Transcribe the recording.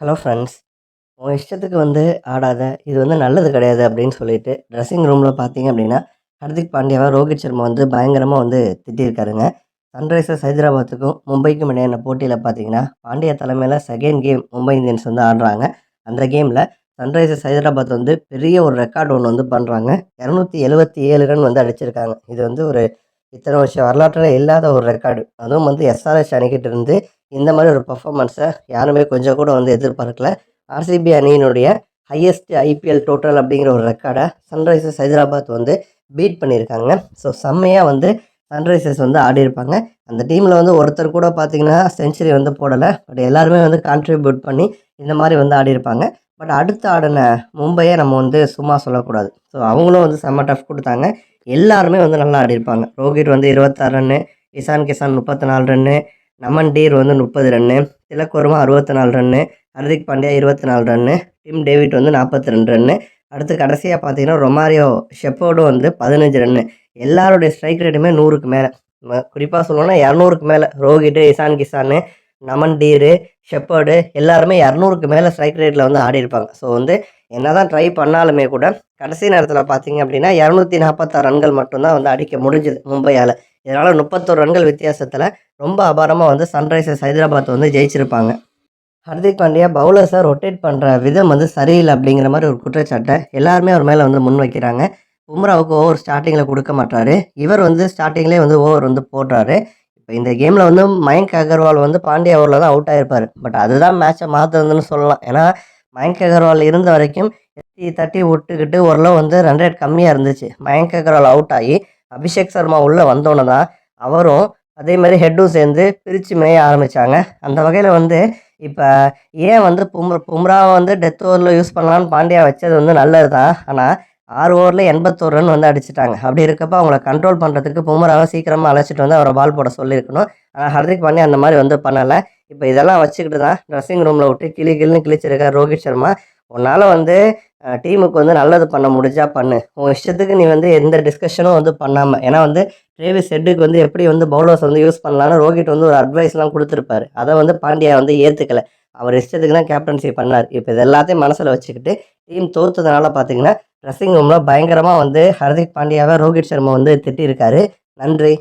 Hello friends. உன் இஷ்டத்துக்கு வந்து ஆடாத இது வந்து நல்லது கிடையாது அப்படின்னு சொல்லிட்டு ட்ரெஸ்ஸிங் ரூமில் பார்த்தீங்க அப்படின்னா ஹர்திக் பாண்டியாவை ரோஹித் சர்மா வந்து பயங்கரமாக வந்து திட்டியிருக்காருங்க சன்ரைசர்ஸ் ஹைதராபாத்துக்கும் மும்பைக்கும் இடையான போட்டியில் பார்த்தீங்கன்னா பாண்டியா தலைமையில் செகண்ட் கேம் மும்பை இந்தியன்ஸ் வந்து ஆடுறாங்க. அந்த கேமில் சன்ரைசர்ஸ் ஹைதராபாத் வந்து பெரிய ஒரு ரெக்கார்டு ஒன்று வந்து பண்ணுறாங்க இரநூத்தி எழுபத்தி ஏழு ரன் வந்து அடிச்சிருக்காங்க. இது வந்து ஒரு இத்தனை வருஷம் வரலாற்றில் இல்லாத ஒரு ரெக்கார்டு அதுவும் வந்து எஸ்ஆர்எஸ் அணிக்கிட்ட இருந்து இந்த மாதிரி ஒரு பர்ஃபார்மன்ஸை யாருமே கொஞ்சம் கூட வந்து எதிர்பார்க்கல. ஆர்சிபி அணியினுடைய ஹையஸ்ட் ஐபிஎல் டோட்டல் அப்படிங்கிற ஒரு ரெக்கார்டை சன்ரைசர்ஸ் ஹைதராபாத் வந்து பீட் பண்ணியிருக்காங்க. ஸோ செம்மையாக வந்து சன்ரைசர்ஸ் வந்து ஆடியிருப்பாங்க. அந்த டீமில் வந்து ஒருத்தர் கூட பார்த்தீங்கன்னா செஞ்சுரி வந்து போடலை. பட் எல்லாருமே வந்து கான்ட்ரிபியூட் பண்ணி இந்த மாதிரி வந்து ஆடியிருப்பாங்க. பட் அடுத்து ஆடின மும்பையை நம்ம வந்து சும்மா சொல்லக்கூடாது. ஸோ அவங்களும் வந்து செம்ம டஃப் கொடுத்தாங்க. எல்லாருமே வந்து நல்லா ஆடியிருப்பாங்க. ரோஹித் வந்து இருபத்தாறு ரன்னு இசான் கிசான் முப்பத்தி நாலு ரன்னு நமன் டீர் வந்து முப்பது ரன்னு திலக் வர்மா அறுபத்தி நாலு ரன்னு ஹர்திக் பாண்டியா இருபத்தி நாலு ரன்னு டிம் டேவிட் வந்து நாற்பத்தி ரெண்டு ரன்னு. அடுத்து கடைசியாக பார்த்தீங்கன்னா ரொமாரியோ ஷெப்போர்டும் வந்து பதினஞ்சு ரன்னு. எல்லாருடைய ஸ்ட்ரைக் ரேட்டுமே நூறுக்கு மேலே. குறிப்பாக சொல்லணும்னா இரநூறுக்கு மேலே. ரோஹித் இசான் கிசானு நமன் டீரு ஷெப்பர்டு எல்லாருமே இரநூறுக்கு மேலே ஸ்ட்ரைக் ரேட்டில் வந்து ஆடி இருப்பாங்க. ஸோ வந்து என்ன தான் ட்ரை பண்ணாலுமே கூட கடைசி நேரத்தில் பார்த்தீங்க அப்படின்னா இரநூத்தி நாற்பத்தாறு ரன்கள் மட்டும்தான் வந்து அடிக்க முடிஞ்சுது மும்பையால். இதனால் முப்பத்தோரு ரன்கள் வித்தியாசத்தில் ரொம்ப அபாரமாக வந்து சன்ரைசர்ஸ் ஹைதராபாத் வந்து ஜெயிச்சிருப்பாங்க. ஹர்திக் பாண்டியா பவுலர்ஸை ரொட்டேட் பண்ணுற விதம் வந்து சரியில்லை அப்படிங்கிற மாதிரி ஒரு குற்றச்சாட்டை எல்லாருமே அவர் மேலே வந்து முன் வைக்கிறாங்க. பும்ராவுக்கு ஓவர் ஸ்டார்டிங்கில் கொடுக்க மாட்டாரு. இவர் வந்து ஸ்டார்டிங்லேயே வந்து ஓவர் வந்து போடுறாரு. இப்போ இந்த கேமில் வந்து மயங்க் அகர்வால் வந்து பாண்டியா ஓவரில் தான் அவுட் ஆகிருப்பார் பட் அதுதான் மேட்சை மாற்றுறதுன்னு சொல்லலாம். ஏன்னா மயங்க் அகர்வால் இருந்த வரைக்கும் எத்தி தட்டி விட்டுக்கிட்டு ஓரளவு வந்து ரன் ரேட் கம்மியாக இருந்துச்சு. மயங்க் அகர்வால் அவுட் ஆகி அபிஷேக் சர்மா உள்ளே வந்தோன்னே தான் அவரும் அதே மாதிரி ஹெட்டும் சேர்ந்து பிரித்து மேய ஆரம்பித்தாங்க அந்த வகையில் வந்து இப்போ ஏன் வந்து பும் பும்ராவை வந்து டெத் ஓவரில் யூஸ் பண்ணலான்னு பாண்டியா வச்சது வந்து நல்லது தான் ஆனால் ஆறு ஓவரில் எண்பத்தோரு ரன் வந்து அடிச்சிட்டாங்க. அப்படி இருக்கப்போ அவங்கள கண்ட்ரோல் பண்ணுறதுக்கு பும்ராவை சீக்கிரமாக அழைச்சிட்டு வந்து அவரை பால் போட சொல்லியிருக்கணும். ஆனால் ஹர்திக் பாண்டியா அந்த மாதிரி வந்து பண்ணலை. இப்போ இதெல்லாம் வச்சுக்கிட்டு தான் ட்ரெஸ்ஸிங் ரூமில் விட்டு கிளி கிளின்னு கிழிச்சிருக்கார் ரோஹித் சர்மா உன்னால் வந்து டீமுக்கு வந்து நல்லது பண்ண முடிஞ்சால் பண்ணு. உன் இஷ்டத்துக்கு நீ வந்து எந்த டிஸ்கஷனும் வந்து பண்ணாமல் ஏன்னா வந்து ட்ரேவிஸ் ஹெட்டுக்கு வந்து எப்படி வந்து பவுலர்ஸ் வந்து யூஸ் பண்ணலான்னு ரோஹித் வந்து ஒரு அட்வைஸ்லாம் கொடுத்துருப்பாரு. அதை வந்து பாண்டியா வந்து ஏற்றுக்கல அவர் இஷ்டத்துக்கு தான் கேப்டன்சி பண்ணார். இப்போ இது எல்லாத்தையும் மனசில் வச்சுக்கிட்டு டீம் தோற்றதுனால பார்த்தீங்கன்னா ட்ரெஸ்ஸிங் ரூமில் பயங்கரமாக வந்து ஹர்திக் பாண்டியாவை ரோஹித் சர்மா வந்து திட்டியிருக்காரு நன்றி.